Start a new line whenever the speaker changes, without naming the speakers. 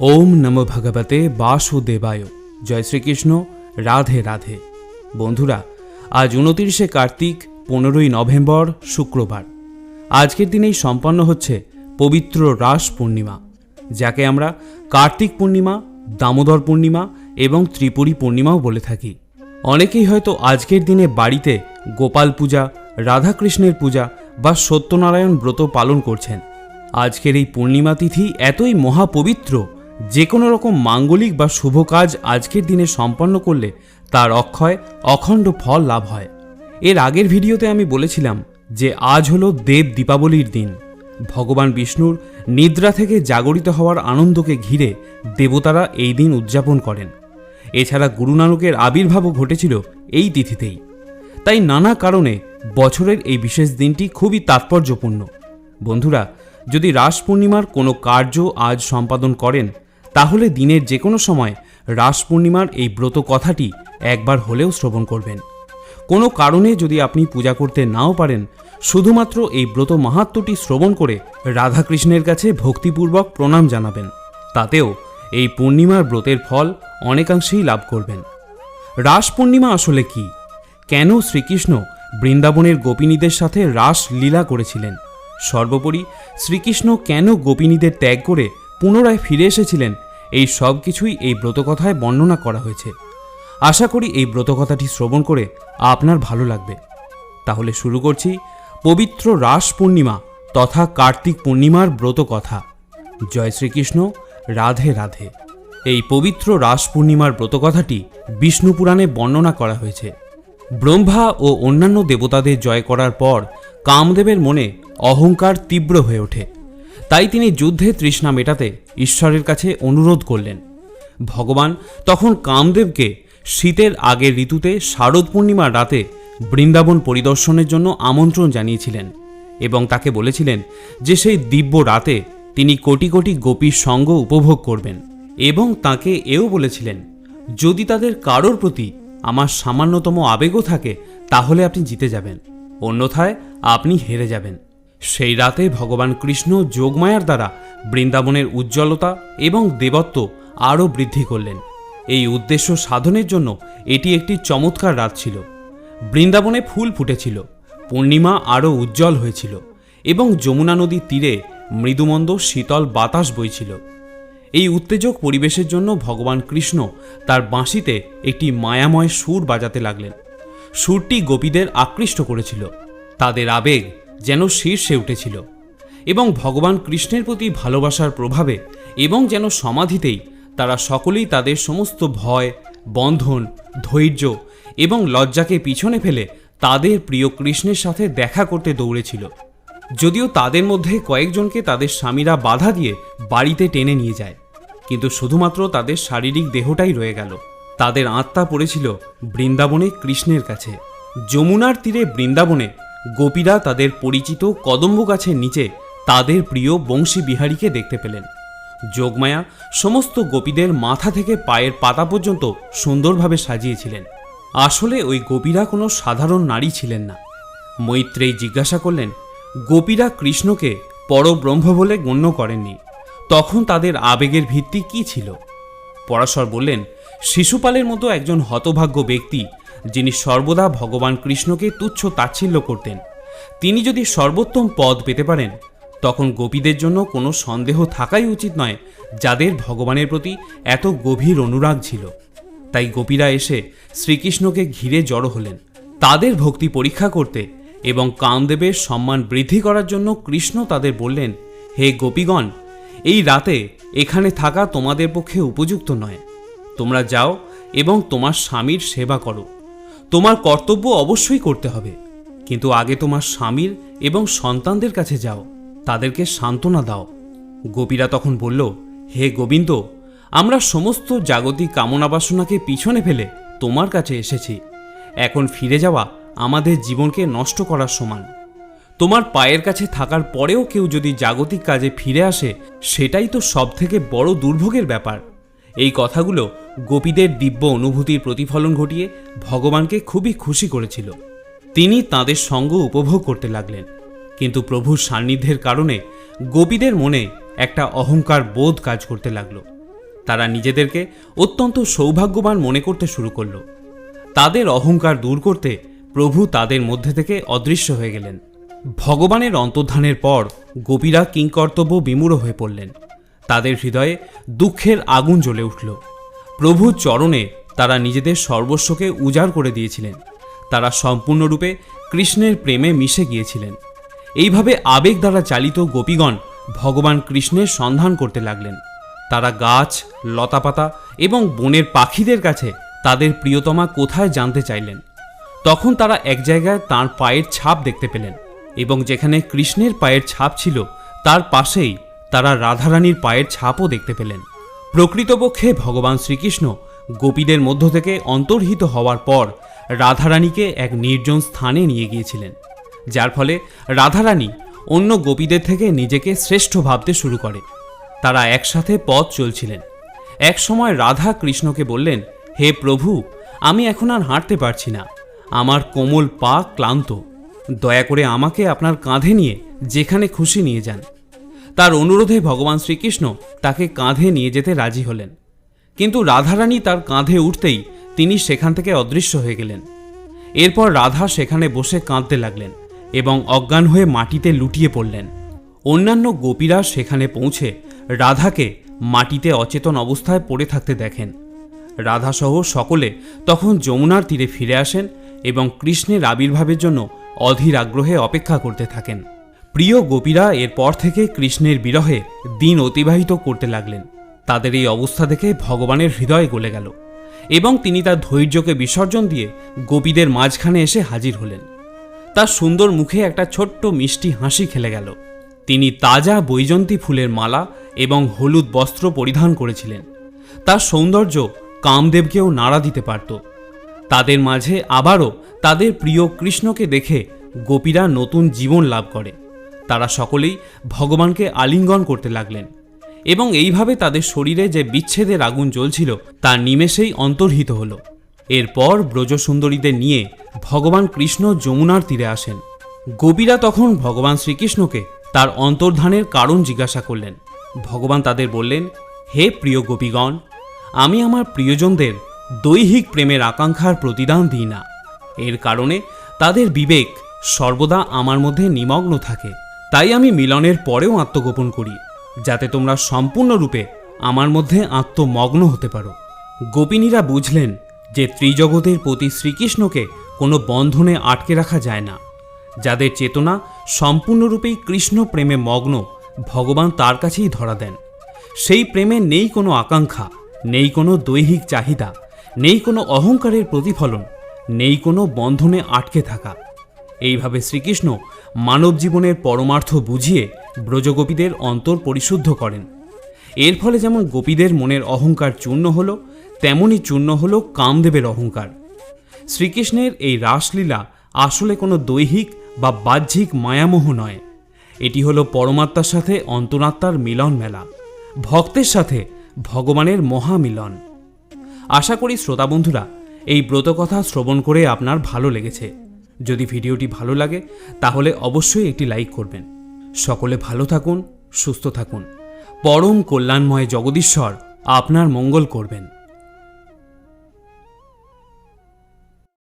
ওম নম ভগবতে বাসুদেবায়। জয় শ্রীকৃষ্ণ, রাধে রাধে। বন্ধুরা, আজ উনতিরিশে কার্তিক, পনেরোই নভেম্বর, শুক্রবার। আজকের দিনেই সম্পন্ন হচ্ছে পবিত্র রাস পূর্ণিমা, যাকে আমরা কার্তিক পূর্ণিমা, দামোদর পূর্ণিমা এবং ত্রিপুরী পূর্ণিমাও বলে থাকি। অনেকেই হয়তো আজকের দিনে বাড়িতে গোপাল পূজা, রাধাকৃষ্ণের পূজা বা সত্যনারায়ণ ব্রত পালন করছেন। আজকের এই পূর্ণিমা তিথি এতই মহাপবিত্র যে কোনো রকম মাঙ্গলিক বা শুভ কাজ আজকের দিনে সম্পন্ন করলে তার অক্ষয় অখণ্ড ফল লাভ হয়। এর আগের ভিডিওতে আমি বলেছিলাম যে আজ হলো দেব দীপাবলির দিন। ভগবান বিষ্ণুর নিদ্রা থেকে জাগরিত হওয়ার আনন্দকে ঘিরে দেবতারা এই দিন উদযাপন করেন। এছাড়া গুরু নানকের আবির্ভাবও ঘটেছিল এই তিথিতেই। তাই নানা কারণে বছরের এই বিশেষ দিনটি খুবই তাৎপর্যপূর্ণ। বন্ধুরা, যদি রাস পূর্ণিমার কোনো কার্য আজ সম্পাদন করেন তাহলে দিনের যে কোনো সময় রাস পূর্ণিমার এই ব্রত কথাটি একবার হলেও শ্রবণ করবেন। কোনো কারণে যদি আপনি পূজা করতে নাও পারেন, শুধুমাত্র এই ব্রত মাহাত্ম্যটি শ্রবণ করে রাধাকৃষ্ণের কাছে ভক্তিপূর্বক প্রণাম জানাবেন। তাতেও এই পূর্ণিমার ব্রতের ফল অনেকাংশেই লাভ করবেন। রাস পূর্ণিমা আসলে কি? কেন শ্রীকৃষ্ণ বৃন্দাবনের গোপিনীদের সাথে রাস লীলা করেছিলেন? সর্বোপরি শ্রীকৃষ্ণ কেন গোপিনীদের ত্যাগ করে পুনরায় ফিরে এসেছিলেন এই সব কিছুই এই ব্রতকথায় বর্ণনা করা হয়েছে। আশা করি এই ব্রতকথাটি শ্রবণ করে আপনার ভালো লাগবে। তাহলে শুরু করছি পবিত্র রাস পূর্ণিমা তথা কার্তিক পূর্ণিমার ব্রতকথা। জয় শ্রীকৃষ্ণ, রাধে রাধে। এই পবিত্র রাস পূর্ণিমার ব্রতকথাটি বিষ্ণু পুরাণে বর্ণনা করা হয়েছে। ব্রহ্মা ও অন্যান্য দেবতাদের জয় করার পর কামদেবের মনে অহংকার তীব্র হয়ে ওঠে। তাই তিনি যুদ্ধে তৃষ্ণা মেটাতে ঈশ্বরের কাছে অনুরোধ করলেন। ভগবান তখন কামদেবকে শীতের আগের ঋতুতে শারদ পূর্ণিমার রাতে বৃন্দাবন পরিদর্শনের জন্য আমন্ত্রণ জানিয়েছিলেন এবং তাকে বলেছিলেন যে সেই দিব্য রাতে তিনি কোটি কোটি গোপীর সঙ্গ উপভোগ করবেন এবং তাকে এও বলেছিলেন, যদি তাদের কারোর প্রতি আমার সামান্যতম আবেগও থাকে, তাহলে আপনি জিতে যাবেন। অন্যথায় আপনি হেরে যাবেন। সেই রাতে ভগবান কৃষ্ণ যোগমায়ার দ্বারা বৃন্দাবনের উজ্জ্বলতা এবং দেবত্ব আরও বৃদ্ধি করলেন। এই উদ্দেশ্য সাধনের জন্য এটি একটি চমৎকার রাত ছিল। বৃন্দাবনে ফুল ফুটেছিল, পূর্ণিমা আরও উজ্জ্বল হয়েছিল এবং যমুনা নদীর তীরে মৃদুমন্দ শীতল বাতাস বইছিল। এই উত্তেজক পরিবেশের জন্য ভগবান কৃষ্ণ তার বাঁশিতে একটি মায়াময় সুর বাজাতে লাগলেন। সুরটি গোপীদের আকৃষ্ট করেছিল। তাদের আবেগ যেন শীর্ষে উঠেছিল এবং ভগবান কৃষ্ণের প্রতি ভালোবাসার প্রভাবে এবং যেন সমাধিতেই তারা সকলেই তাদের সমস্ত ভয়, বন্ধন, ধৈর্য এবং লজ্জাকে পিছনে ফেলে তাদের প্রিয় কৃষ্ণের সাথে দেখা করতে দৌড়েছিল। যদিও তাদের মধ্যে কয়েকজনকে তাদের স্বামীরা বাধা দিয়ে বাড়িতে টেনে নিয়ে যায়, কিন্তু শুধুমাত্র তাদের শারীরিক দেহটাই রয়ে গেল। তাদের আত্মা পড়েছিল বৃন্দাবনে কৃষ্ণের কাছে। যমুনার তীরে বৃন্দাবনে গোপীরা তাদের পরিচিত কদম্ব গাছের নিচে তাদের প্রিয় বংশী বিহারীকে দেখতে পেলেন। যোগমায়া সমস্ত গোপীদের মাথা থেকে পায়ের পাতা পর্যন্ত সুন্দরভাবে সাজিয়েছিলেন। আসলে ওই গোপীরা কোনো সাধারণ নারী ছিলেন না। মৈত্রেই জিজ্ঞাসা করলেন, গোপীরা কৃষ্ণকে পরব্রহ্ম বলে গণ্য করেননি। তখন তাদের আবেগের ভিত্তি কি ছিল? পরাশর বললেন, শিশুপালের মতো একজন হতভাগ্য ব্যক্তি যিনি সর্বদা ভগবান কৃষ্ণকে তুচ্ছ তাচ্ছিল্য করতেন। তিনি যদি সর্বোত্তম পদ পেতে পারেন, তখন গোপীদের জন্য কোনো সন্দেহ থাকাই উচিত নয় যাদের ভগবানের প্রতি এত গভীর অনুরাগ ছিল। তাই গোপীরা এসে শ্রীকৃষ্ণকে ঘিরে জড়ো হলেন। তাদের ভক্তি পরীক্ষা করতে এবং কামদেবের সম্মান বৃদ্ধি করার জন্য কৃষ্ণ তাদের বললেন, হে গোপীগণ, এই রাতে এখানে থাকা তোমাদের পক্ষে উপযুক্ত নয়। তোমরা যাও এবং তোমার স্বামীর সেবা করো। তোমার কর্তব্য অবশ্যই করতে হবে। কিন্তু আগে তোমার স্বামীর এবং সন্তানদের কাছে যাও। তাদেরকে সান্ত্বনা দাও। গোপীরা তখন বলল, হে গোবিন্দ, আমরা সমস্ত জাগতিক কামনা বাসনাকে পিছনে ফেলে তোমার কাছে এসেছি। এখন ফিরে যাওয়া আমাদের জীবনকে নষ্ট করার সমান। তোমার পায়ের কাছে থাকার পরেও কেউ যদি জাগতিক কাজে ফিরে আসে, সেটাই তো সবথেকে বড় দুর্ভোগের ব্যাপার। এই কথাগুলো গোপীদের দিব্য অনুভূতির প্রতিফলন ঘটিয়ে ভগবানকে খুবই খুশি করেছিল। তিনি তাদের সঙ্গ উপভোগ করতে লাগলেন। কিন্তু প্রভুর সান্নিধ্যের কারণে গোপীদের মনে একটা অহংকার বোধ কাজ করতে লাগল। তারা নিজেদেরকে অত্যন্ত সৌভাগ্যবান মনে করতে শুরু করল। তাদের অহংকার দূর করতে প্রভু তাদের মধ্যে থেকে অদৃশ্য হয়ে গেলেন। ভগবানের অন্তর্ধানের পর গোপীরা কিংকর্তব্য বিমূঢ় হয়ে পড়লেন। তাদের হৃদয়ে দুঃখের আগুন জ্বলে উঠল। প্রভুর চরণে তারা নিজেদের সর্বস্বকে উজাড় করে দিয়েছিলেন। তারা সম্পূর্ণরূপে কৃষ্ণের প্রেমে মিশে গিয়েছিলেন। এইভাবে আবেগ দ্বারা চালিত গোপীগণ ভগবান কৃষ্ণের সন্ধান করতে লাগলেন। তারা গাছ, লতাপাতা এবং বনের পাখিদের কাছে তাদের প্রিয়তমা কোথায় জানতে চাইলেন? তখন তারা এক জায়গায় তার পায়ের ছাপ দেখতে পেলেন এবং যেখানে কৃষ্ণের পায়ের ছাপ ছিল, তার পাশেই তারা রাধারানীর পায়ের ছাপও দেখতে পেলেন। প্রকৃতপক্ষে ভগবান শ্রীকৃষ্ণ গোপীদের মধ্য থেকে অন্তর্হিত হওয়ার পর রাধারানীকে এক নির্জন স্থানে নিয়ে গিয়েছিলেন, যার ফলে রাধারানী অন্য গোপীদের থেকে নিজেকে শ্রেষ্ঠ ভাবতে শুরু করে। তারা একসাথে পথ চলছিলেন। এক সময় রাধা কৃষ্ণকে বললেন, হে প্রভু, আমি এখন আর হাঁটতে পারছি না। আমার কোমল পা ক্লান্ত। দয়া করে আমাকে আপনার কাঁধে নিয়ে যেখানে খুশি নিয়ে যান। তার অনুরোধে ভগবান শ্রীকৃষ্ণ তাকে কাঁধে নিয়ে যেতে রাজি হলেন। কিন্তু রাধারানী তার কাঁধে উঠতেই তিনি সেখান থেকে অদৃশ্য হয়ে গেলেন। এরপর রাধা সেখানে বসে কাঁদতে লাগলেন এবং অজ্ঞান হয়ে মাটিতে লুটিয়ে পড়লেন। অন্যান্য গোপীরা সেখানে পৌঁছে রাধাকে মাটিতে অচেতন অবস্থায় পড়ে থাকতে দেখেন। রাধাসহ সকলে তখন যমুনার তীরে ফিরে আসেন এবং কৃষ্ণের আবির্ভাবের জন্য অধীর আগ্রহে অপেক্ষা করতে থাকেন। প্রিয় গোপীরা এরপর থেকে কৃষ্ণের বিরহে দিন অতিবাহিত করতে লাগলেন। তাদের এই অবস্থা দেখে ভগবানের হৃদয় গলে গেল এবং তিনি তার ধৈর্যকে বিসর্জন দিয়ে গোপীদের মাঝখানে এসে হাজির হলেন। তার সুন্দর মুখে একটা ছোট্ট মিষ্টি হাসি খেলে গেল। তিনি তাজা বৈজন্তী ফুলের মালা এবং হলুদ বস্ত্র পরিধান করেছিলেন। তার সৌন্দর্য কামদেবকেও নাড়া দিতে পারত। তাদের মাঝে আবারও তাদের প্রিয় কৃষ্ণকে দেখে গোপীরা নতুন জীবন লাভ করে। তারা সকলেই ভগবানকে আলিঙ্গন করতে লাগলেন। এবং এইভাবে তাদের শরীরে যে বিচ্ছেদের আগুন জ্বলছিল, তা নিমেষেই অন্তর্হিত হল। এরপর ব্রজসুন্দরীদের নিয়ে ভগবান কৃষ্ণ যমুনার তীরে আসেন। গোপীরা তখন ভগবান শ্রীকৃষ্ণকে তার অন্তর্ধানের কারণ জিজ্ঞাসা করলেন। ভগবান তাদের বললেন, হে প্রিয় গোপীগণ, আমি আমার প্রিয়জনদের দৈহিক প্রেমের আকাঙ্ক্ষার প্রতিদান দিই না। এর কারণে তাদের বিবেক সর্বদা আমার মধ্যে নিমগ্ন থাকে। তাই আমি মিলনের পরেও আত্মগোপন করি, যাতে তোমরা সম্পূর্ণরূপে আমার মধ্যে আত্মমগ্ন হতে পারো। গোপিনীরা বুঝলেন যে ত্রিজগতের প্রতি শ্রীকৃষ্ণকে কোনো বন্ধনে আটকে রাখা যায় না, যাদের চেতনা সম্পূর্ণরূপেই কৃষ্ণ প্রেমে মগ্ন ভগবান তার কাছেই ধরা দেন। সেই প্রেমে নেই কোনো আকাঙ্ক্ষা, নেই কোনো দৈহিক চাহিদা, নেই কোনো অহংকারের প্রতিফলন, নেই কোনো বন্ধনে আটকে থাকা। এইভাবে শ্রীকৃষ্ণ মানব জীবনের পরমার্থ বুঝিয়ে ব্রজগোপীদের অন্তর পরিশুদ্ধ করেন। এর ফলে যেমন গোপীদের মনের অহংকার চূর্ণ হলো তেমনই চূর্ণ হলো কামদেবের অহংকার। শ্রীকৃষ্ণের এই রাসলীলা আসলে কোনো দৈহিক বা বাহ্যিক মায়ামোহ নয়। এটি হলো পরমাত্মার সাথে অন্তরাত্মার মিলন মেলা, ভক্তের সাথে ভগবানের মহামিলন। আশা করি শ্রোতা বন্ধুরা, এই ব্রতকথা শ্রবণ করে আপনার ভালো লেগেছে। যদি ভিডিওটি ভালো লাগে, তাহলে অবশ্যই একটি লাইক করবেন। সকলে ভালো থাকুন, সুস্থ থাকুন। পরম কল্যাণময় জগদীশ্বর আপনার মঙ্গল করবেন।